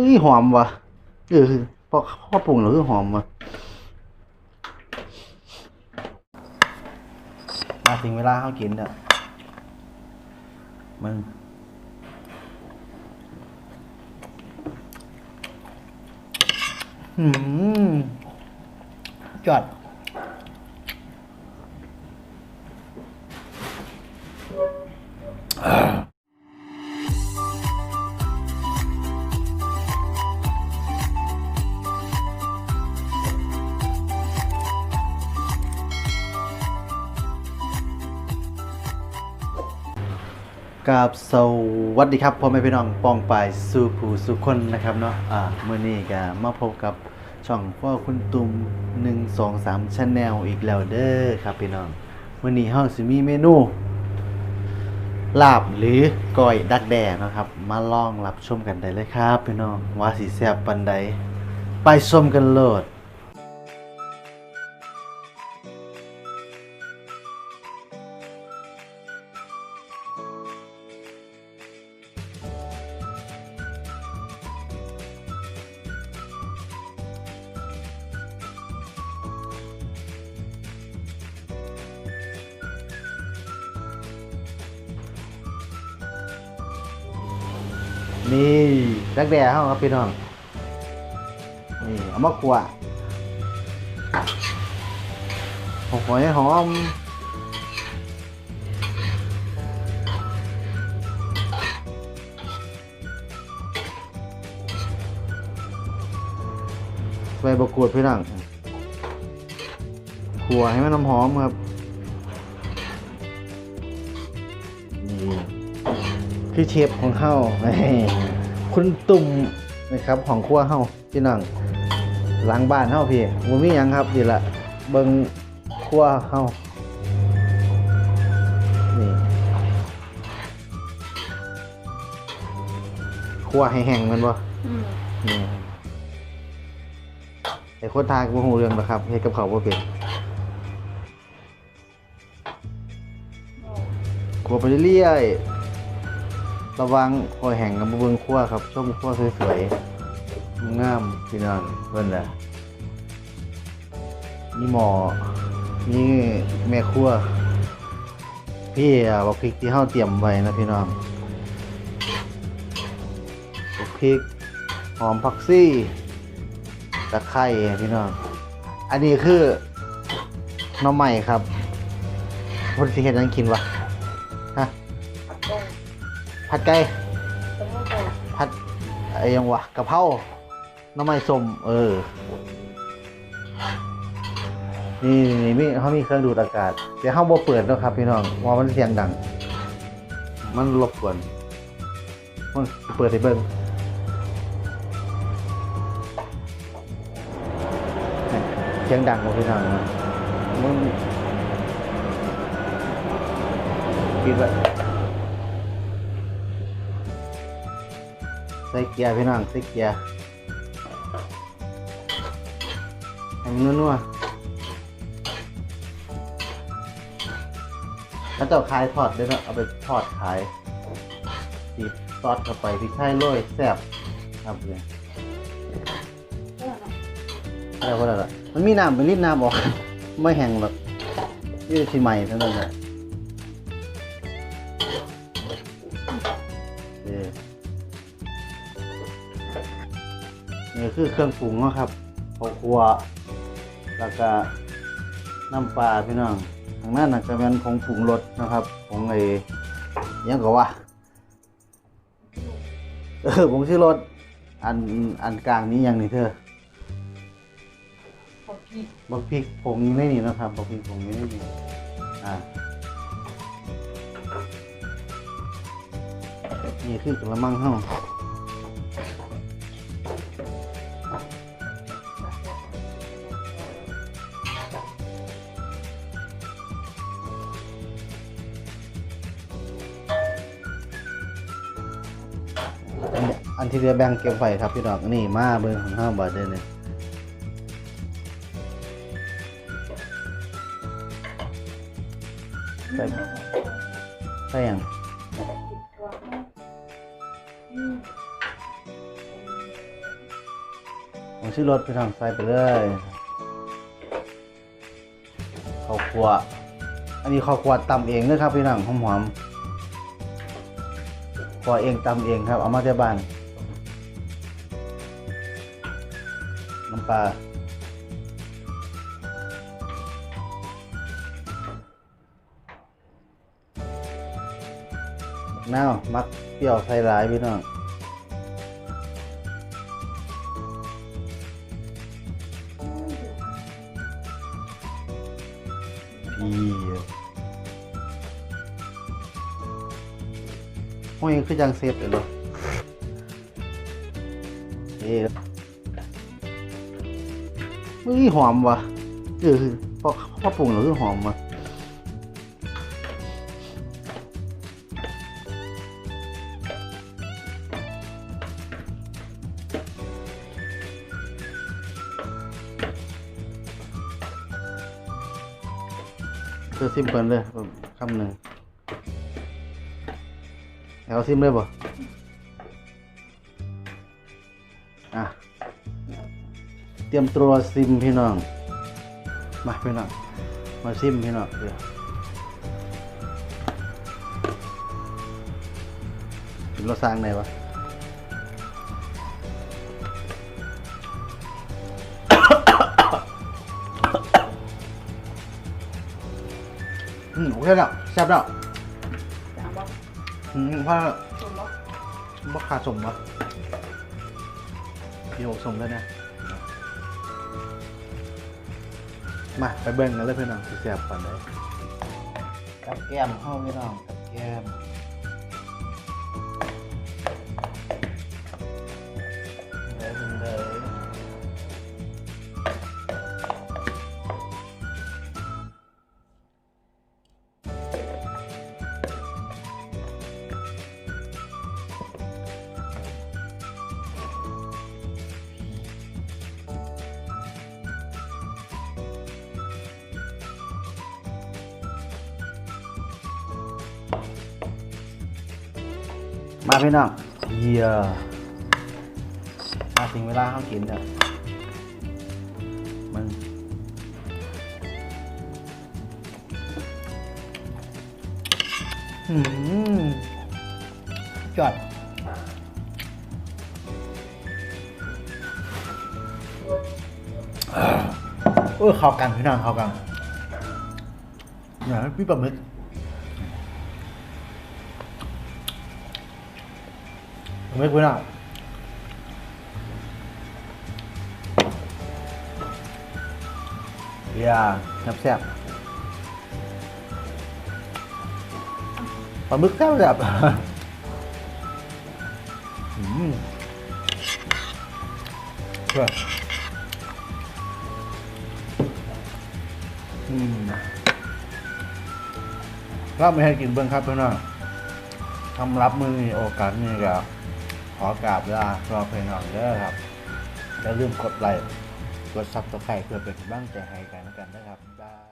อุ้ยหอมว่ะเออพอพอปรุงแล้วคือหอมว่ะมาถึงเวลาเขากินเด้อมึงหืมจอด กับสวัสดีครับพ่อแม่พี่น้องปองปายสู่ผู้สู่คนนะครับเนาะอ่าเมื้อนี้ก็มาพบกับช่องพ่อคุณตุ่ม1 2 3 Channel อีกแล้วเด้อครับพี่น้องมื้อนี้เฮาสิมีเมนู ลาบหรือก้อยดักแด่นะครับ มาลองรับชมกันได้เลยครับพี่น้องว่าสิแซ่บปานใดไปชมกันโลด นี่ดักแด่เฮาครับพี่น้อง นี่เอามาคั่วหอมหอยหอมใบบกกรูดพี่น้องคั่วให้มันน้ำหอมครับ คือเชฟของเฮาคุณตุ่มนะครับของครัวเฮาพี่น้องหลังบ้านเฮาพี่บ่มีหยังครับนี่ละเบิ่งครัวเฮานี่ครัวให้แห้งแมันบ่อืมนี่ไอ้คนทางบ่ฮู้เรื่องหรอกครับเฮ็ดกับข้าวบ่เป็นครัวไปเรื่อยๆ ระวังคอยแห้งกับบ่เบิงครัวครับชมครัวสวยๆงามพี่น้องเพิ่นน่ะมีหมอมีแม่ครัวพี่บักพริกที่เฮาเตรียมไว้นะพี่น้องบักพริกหอมผักซี่ตะไคร้พี่น้อง อันนี้คือน้องใหม่ครับคนสิเห็นยังกินวะ ผัดไก่ผัดไอ้ยังวะกะเพราหน้องใหม่ส้มเออ นี่นี่มีเขามีเครื่องดูดอากาศ เดี๋ยวเขาบ่เปิดแล้วครับ พี่น้องเพรามันเสียงดัง มันรบกวนมันเปิดให้เบิ่งเสียงดังกว่าพี่น้องมึงปิดไว้ ใส่เกียร์พี่น้องใส่เกียร์ให้มันนัวๆแล้วจ้าขายทอดด้วยนะเอาไปทอดขายตีซอสเข้าไปพริกไทยโรยแซ่บครับเลยเอนะอะไรก็ได้ละมันมีน้ำเป็นรีดน้ำออก ไม่แห้งหรอกยี่สิใหม่เท่านั้นแหละ นี่คือเครื่องปรุงเนาะครับข้าวคั่วแล้วก็น้ำปลาพี่น้องทางนั้นน่ะจะเป็นผงปรุงรสนะครับผงไอ้อิหยังก็ว่าเออผงชื่อรสอันอันกลางนี้ยังนี่เธอผักพริกบักพริกผงอยู่ในนี่นะครับบักพริกผงอยู่ในนี่อ่านี่คือกระมังเฮา อันอันที่เรือแบ่งเก็บไว้ครับพี่ดอกนี่มาเบิ่งของเฮาบาดเด้อเนี่ยใส่ใส่หยังตัวอืมผมชื่อรถพี่น้องใส่ไปเลยข้าวคั่วอันนี้ข้าวคั่วตำเองนะครับพี่น้องหอมหอมๆคั่วเองตำเองครับเอามาจากบ้าน ปลาบักนามักเปรี้ยวไทยร้ายพี่น้องพี่ห้อยคือจังเซฟเลยเหรอเอ๊ะมึงนี่หอมว่ะเออพอพอปรุงแล้วคือหอมวะเธอซิมก่อนเลยคำหนึ่งเอาซิมเลยบ่อะ เตรียมตัวซิมพี่น้อง มาพี่น้อง มาซิมพี่น้องเดี๋ยวเราสร้างไหนวะอืมโอเคแล้วแซ่บแล้วสามบอกอืมเพราะสมบอกบ่ขาดสมวะพี่หกสมแล้วนะ มาไปเบิ่งกันเลยพี่น้องสิแซ่บปานใดกับแก้มเข้าพี่น้องกับแก้ม มาพี่น้องเยี่ยมาถึงเวลาเขากินแล้วมันอืมจอดเออเข้ากันพี่น้องเข้ากันเนี่ยพี่ปลาหมึก ไม่คุ้นอะเบียร์แซ่บปลาหมึกแซ่บแบบอืมเพื่ออืมรับไม่ให้กินเบิ้งครับเพื่อนทำรับมือโอกาสนี่ก็ ขอกราบลารอเพลงหน่อนเด้อครับอย่าลืมกดไลค์กดซับสไครต์เพื่อเป็นกำลังใจให้กันแล้วกันนะครับบ๊าย